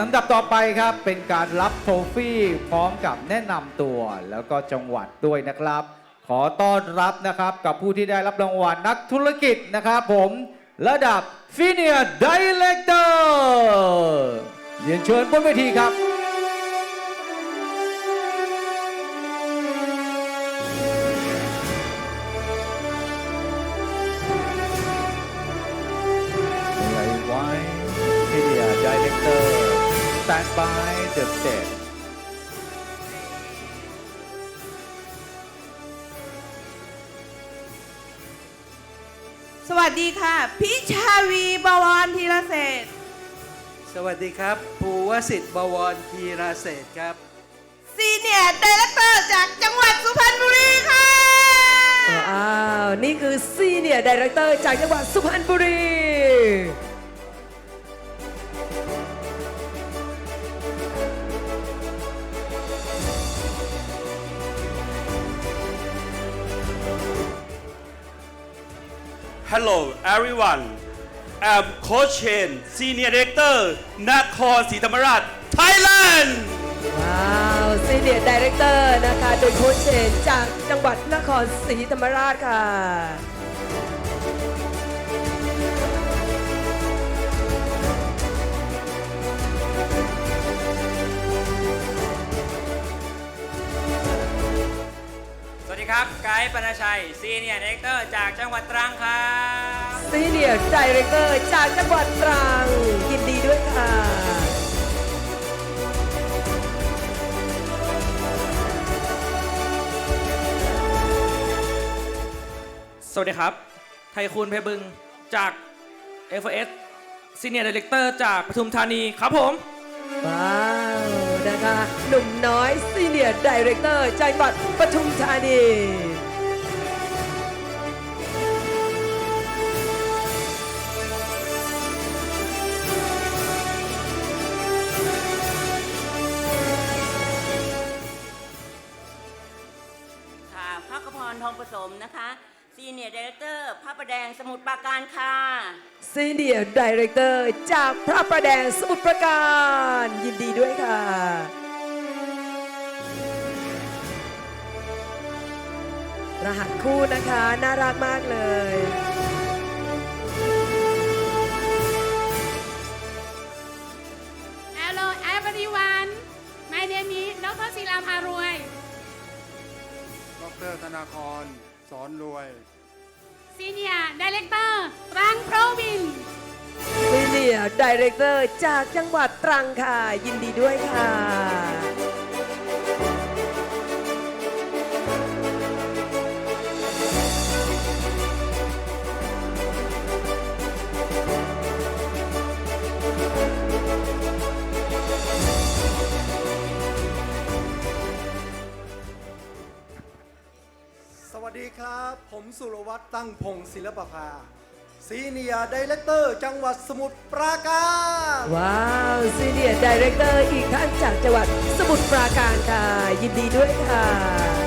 ลำดับต่อไปครับเป็นการรับโทฟี่พร้อมกับแนะนำตัวแล้วก็จังหวัดด้วยนะครับ ขอต้อนรับนะครับกับผู้ที่ได้รับรางวัลนักธุรกิจนะครับผมระดับฟิเนียร์ดีเลกเตอร์เรียนเชิญบนเวทีครับ stand by the stage สวัสดีค่ะ พิชาวีบวรธีรเศรษฐ์สวัสดีครับภูวสิทธิ์บวรธีราเศรษฐ์ครับ ซีเนียร์ดีเลกเตอร์จากจังหวัดสุพรรณบุรีค่ะ อ้าว นี่คือซีเนียร์ดีเรคเตอร์จากจังหวัดสุพรรณบุรี Hello everyone I'm Coach Chen Senior Director นครศรีธรรมราช Thailand ว้าวซีเนียร์ดีเรคเตอร์นะคะ โดยโค้ชเชนจากจังหวัดนครศรีธรรมราชค่ะ ครับ ไกด์ปนชัยซีเนียร์ดีเรคเตอร์จากจังหวัดตรังครับซีเนียร์ดีเรคเตอร์จากจังหวัดตรังยินดีด้วยค่ะสวัสดีครับ ไทยคูณเพชรบึงจาก FS ซีเนียร์ดีเรคเตอร์จากปทุมธานีครับผม ว้าว นะคะ หนุ่มน้อยซีเนียร์ดีเรคเตอร์จังหวัดปทุมธานี ซีเนียร์ดีเรคเตอร์พระประแดงสมุทรปราการค่ะ ซีเนียร์ดีเรคเตอร์จากพระประแดงสมุทรปราการ ยินดีด้วยค่ะรหัสคู่นะคะ น่ารักมากเลย ดีเรคเตอร์จากจังหวัดตรังค่ะ ยินดีด้วยค่ะสวัสดีครับ ผมสุรวัตรตั้งพงศิลปภา ซีเนียร์ดีเลกเตอร์จังหวัดสมุทรปราการว้าวซีเนียร์ดีเรคเตอร์อีกท่านจากจังหวัดสมุทรปราการค่ะ ยินดีด้วยค่ะ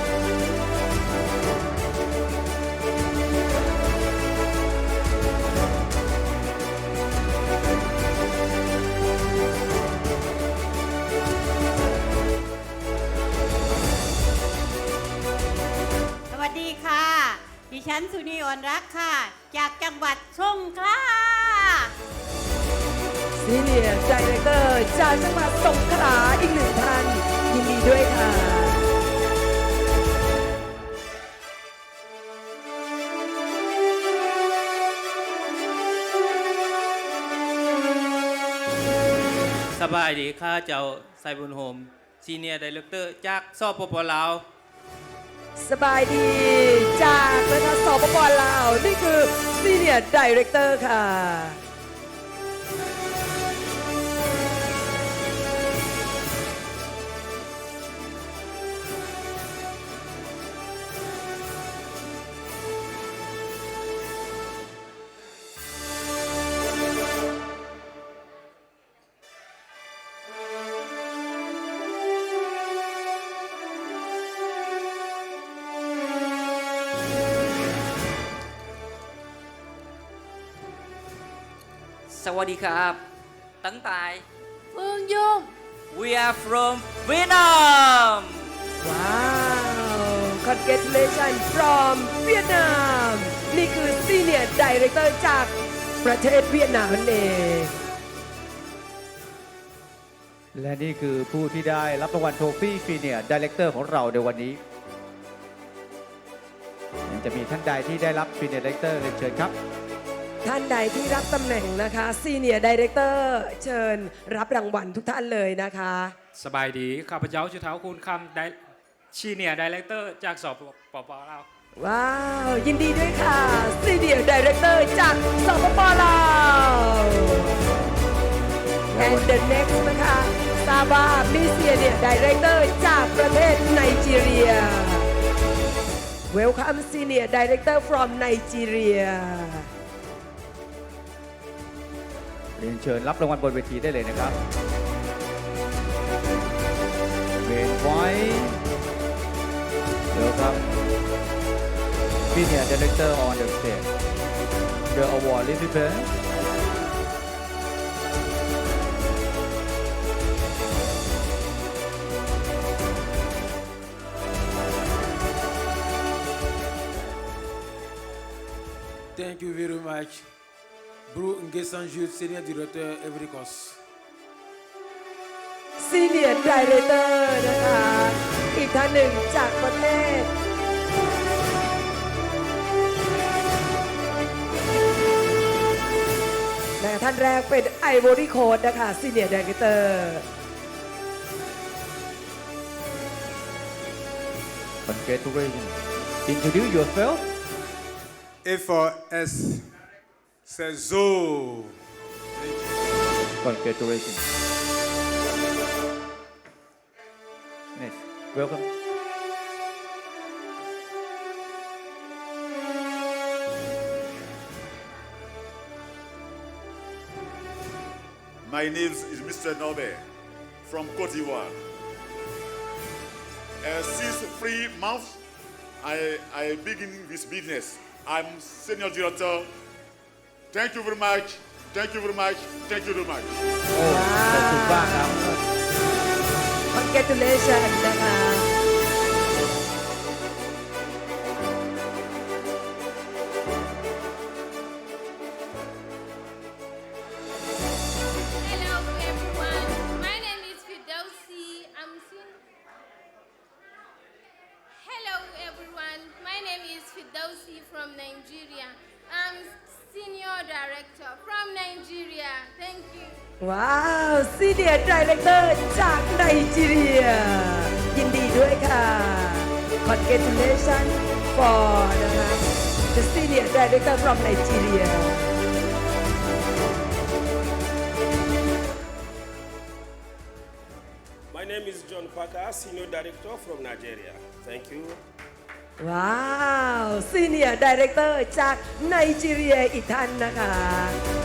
นสุนีอ่อนรักค่ะ จากจังหวัดสงขลาซีเนียร์ดีเรคเตอร์จากจังหวัดสงขลาอีกหนึ่งท่านยินดีด้วยค่ะสบายดีข้าเจ้าไซบุญโฮมซีเนียร์ดีเรคเตอร์จากสปปลาว สบายดีจากนะคะสปปลาว นี่คือซีเนียร์ดีเรคเตอร์ค่ะ สวัสดีครับตั้งตายเฟืองยุ่ง We are from Vietnam ว้าว congratulations from เวียดนามนี่คือ Senior Director จากประเทศเวียดนามนั่นเอง และนี่คือผู้ที่ได้รับรางวัลโทฟี่ฟีเนียร์ดีเลกเตอร์ของเราในวันนี้ยังจะมีท่านใดที่ได้รับฟีเนียร์ดีเลกเตอร์เรียนเชิญครับ ท่านใดที่รับตำแหน่งนะคะ Senior Director เชิญรับรางวัลทุกท่านเลยนะคะ สบายดีข้าพเจ้าชื่อเท้าคุณคำได้ชีเนียร์ดีเลกเตอร์จากสปปปลาวว้าว ยินดีด้วยค่ะ Senior Director จากสปปลาว and the next นะคะซาบามิเซียเนี่ย Director จากประเทศไนจีเรีย Welcome Senior Director from Nigeria เรียนเชิญรับรางวัลบนเวทีได้เลยนะครับเวนไว้เดี๋ยวครับพี่เนี่ยดีเรคเตอร์ออนเดอะสเตจเดอะอวอร์ดลิฟท์เบอร์ Thank you very much. Bru Ngesan Jules, Senior Director, Every Course. Senior Director นะคะ อีกท่านหนึ่งจากประเทศ และท่านแรกเป็นไอ o ว y ี o โ e นะคะ Senior Director Congratulations Introduce yourself F4S says. Congratulations Next Welcome My name is Mr. Nobe from Cote d'Ivoire. Uh, since three months, I, I begin this business. I'm senior director. Thank you very much. Thank you very much. Thank you very much. โอ้ขอบคุณมากครับ Congratulations นะคะ Hello everyone. My name is Fidausi. I'm sen- Hello everyone. My name is Fidausi from Nigeria. I'm senior director from Nigeria. Thank you. ว้าว Senior Director จากไนจีเรีย ยินดีด้วยค่ะ Congratulations for นะคะ the Senior Director from Nigeria My name is John Parker Senior Director from Nigeria Thank you ว้าวซีเนียร์ดีเรคเตอร์จากไนจีเรียอีกท่านนะคะ